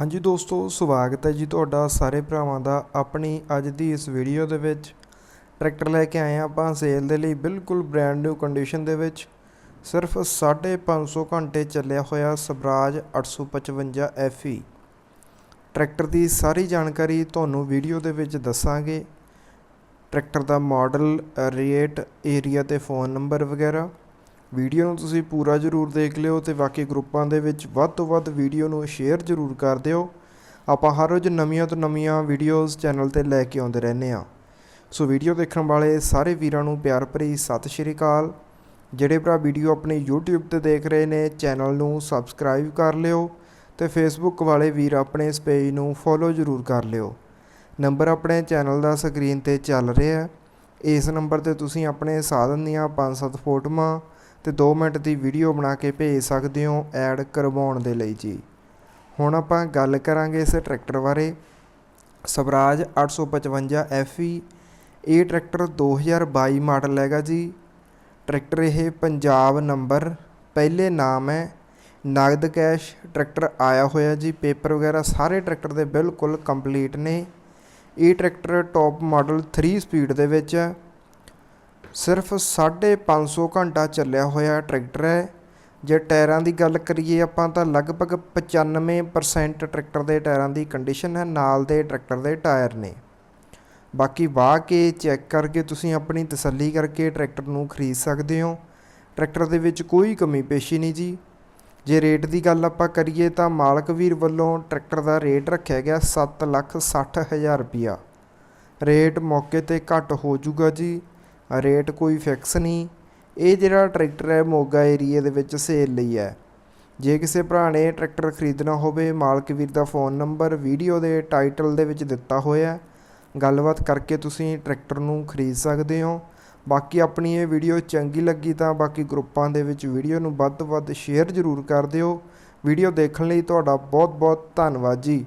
ਹਾਂਜੀ ਦੋਸਤੋ, ਸਵਾਗਤ ਹੈ ਜੀ ਤੁਹਾਡਾ ਸਾਰੇ ਭਰਾਵਾਂ ਦਾ ਆਪਣੀ ਅੱਜ ਦੀ ਇਸ ਵੀਡੀਓ ਦੇ ਵਿੱਚ। ਟਰੈਕਟਰ ਲੈ ਕੇ ਆਏ ਹਾਂ ਆਪਾਂ ਸੇਲ ਦੇ ਲਈ, ਬਿਲਕੁਲ ਬ੍ਰੈਂਡ ਨਿਊ ਕੰਡੀਸ਼ਨ ਦੇ ਵਿੱਚ। ਸਿਰਫ 550 ਘੰਟੇ ਚੱਲਿਆ ਹੋਇਆ ਸਵਰਾਜ 855 FE ਟਰੈਕਟਰ ਦੀ ਸਾਰੀ ਜਾਣਕਾਰੀ ਤੁਹਾਨੂੰ ਵੀਡੀਓ ਦੇ ਵਿੱਚ ਦੱਸਾਂਗੇ। ਟਰੈਕਟਰ ਦਾ ਮਾਡਲ ਰੇਟ ਏਰੀਆ ਤੇ ਫੋਨ ਨੰਬਰ ਵਗੈਰਾ। ਵੀਡੀਓ ਨੂੰ ਤੁਸੀਂ ਪੂਰਾ ਜ਼ਰੂਰ ਦੇਖ ਲਿਓ ਤੇ ਬਾਕੀ ਗਰੁੱਪਾਂ ਦੇ ਵਿੱਚ ਵੱਧ ਤੋਂ ਵੱਧ ਵੀਡੀਓ ਨੂੰ ਸ਼ੇਅਰ ਜ਼ਰੂਰ ਕਰ ਦਿਓ। ਆਪਾਂ ਹਰ ਰੋਜ਼ ਨਵੀਆਂ ਤੋਂ ਨਵੀਆਂ ਵੀਡੀਓਜ਼ ਚੈਨਲ ਤੇ ਲੈ ਕੇ ਆਉਂਦੇ ਰਹਿੰਦੇ ਆ ਸੋ ਵੀਡੀਓ ਦੇਖਣ ਵਾਲੇ ਸਾਰੇ ਵੀਰਾਂ ਨੂੰ ਪਿਆਰ ਭਰੀ ਸਤਿ ਸ਼੍ਰੀ ਅਕਾਲ। ਜਿਹੜੇ ਭਰਾ ਵੀਡੀਓ ਆਪਣੇ YouTube ਤੇ ਦੇਖ ਰਹੇ ਨੇ, ਚੈਨਲ ਨੂੰ ਸਬਸਕ੍ਰਾਈਬ ਕਰ ਲਿਓ ਤੇ Facebook ਵਾਲੇ ਵੀਰ ਆਪਣੇ ਇਸ ਪੇਜ ਨੂੰ ਫੋਲੋ ਜ਼ਰੂਰ ਕਰ ਲਿਓ। ਨੰਬਰ ਆਪਣੇ ਚੈਨਲ ਦਾ ਸਕਰੀਨ ਤੇ ਚੱਲ ਰਿਹਾ ਹੈ। ਇਸ ਨੰਬਰ ਤੇ ਤੁਸੀਂ ਆਪਣੇ ਸਾਧਨ ਦੀਆਂ 5-7 ਫੋਟੋਆਂ ਤੇ 2 ਮਿੰਟ ਦੀ ਵੀਡੀਓ ਬਣਾ ਕੇ ਭੇਜ ਸਕਦੇ ਹੋ ਐਡ ਕਰਵਾਉਣ ਦੇ ਲਈ ਜੀ। ਹੁਣ ਆਪਾਂ ਗੱਲ ਕਰਾਂਗੇ ਇਸ ਟਰੈਕਟਰ ਬਾਰੇ। ਸਵਰਾਜ 855 FE ਇਹ ਟਰੈਕਟਰ 2022 ਮਾਡਲ ਹੈਗਾ ਜੀ। ਟਰੈਕਟਰ ਇਹ ਪੰਜਾਬ ਨੰਬਰ, ਪਹਿਲੇ ਨਾਮ ਹੈ। ਨਗਦ ਕੈਸ਼ ਟਰੈਕਟਰ ਆਇਆ ਹੋਇਆ ਜੀ। ਪੇਪਰ ਵਗੈਰਾ ਸਾਰੇ ਟਰੈਕਟਰ ਦੇ ਬਿਲਕੁਲ ਕੰਪਲੀਟ ਨੇ। ਇਹ ਟਰੈਕਟਰ ਟੌਪ ਮਾਡਲ 3 ਸਪੀਡ ਦੇ ਵਿੱਚ ਹੈ। ਸਿਰਫ 550 ਘੰਟਾ ਚੱਲਿਆ ਹੋਇਆ ਟਰੈਕਟਰ ਹੈ। ਜੇ ਟਾਇਰਾਂ ਦੀ ਗੱਲ ਕਰੀਏ, ਆਪਾਂ ਤਾਂ ਲਗਭਗ 95% ਟਰੈਕਟਰ ਦੇ ਟਾਇਰਾਂ ਦੀ ਕੰਡੀਸ਼ਨ ਹੈ, ਨਾਲ ਦੇ ਟਰੈਕਟਰ ਦੇ ਟਾਇਰ ਨੇ। ਬਾਕੀ ਵਾਹ ਕੇ ਚੈੱਕ ਕਰਕੇ ਤੁਸੀਂ ਆਪਣੀ ਤਸੱਲੀ ਕਰਕੇ ਟਰੈਕਟਰ ਨੂੰ ਖਰੀਦ ਸਕਦੇ ਹੋ। ਟਰੈਕਟਰ ਦੇ ਵਿੱਚ ਕੋਈ ਕਮੀ ਪੇਸ਼ੀ ਨਹੀਂ ਜੀ। ਜੇ ਰੇਟ ਦੀ ਗੱਲ ਆਪਾਂ ਕਰੀਏ ਤਾਂ ਮਾਲਕ ਵੀਰ ਵੱਲੋਂ ਟਰੈਕਟਰ ਦਾ ਰੇਟ ਰੱਖਿਆ ਗਿਆ 760000 ਰੁਪਿਆ ਰੇਟ ਮੌਕੇ ਤੇ ਘੱਟ ਹੋ ਜਾਊਗਾ ਜੀ। ਰੇਟ ਕੋਈ ਫਿਕਸ ਨਹੀਂ। ਇਹ ਜਿਹੜਾ ਟਰੈਕਟਰ ਹੈ ਮੋਗਾ ਏਰੀਏ ਦੇ ਵਿੱਚ ਸੇਲ ਲਈ ਹੈ। ਜੇ ਕਿਸੇ ਭਰਾ ਨੇ ਟਰੈਕਟਰ ਖਰੀਦਣਾ ਹੋਵੇ, ਮਾਲਕ ਵੀਰ ਦਾ ਫੋਨ ਨੰਬਰ ਵੀਡੀਓ ਦੇ ਟਾਈਟਲ ਦੇ ਵਿੱਚ ਦਿੱਤਾ ਹੋਇਆ ਗੱਲਬਾਤ ਕਰਕੇ ਤੁਸੀਂ ਟਰੈਕਟਰ ਨੂੰ ਖਰੀਦ ਸਕਦੇ ਹੋ। ਬਾਕੀ ਆਪਣੀ ਇਹ ਵੀਡੀਓ ਚੰਗੀ ਲੱਗੀ ਤਾਂ ਬਾਕੀ ਗਰੁੱਪਾਂ ਦੇ ਵਿੱਚ ਵੀਡੀਓ ਨੂੰ ਵੱਧ ਤੋਂ ਵੱਧ ਸ਼ੇਅਰ ਜ਼ਰੂਰ ਕਰ ਦਿਓ। ਵੀਡੀਓ ਦੇਖਣ ਲਈ ਤੁਹਾਡਾ ਬਹੁਤ ਬਹੁਤ ਧੰਨਵਾਦ ਜੀ।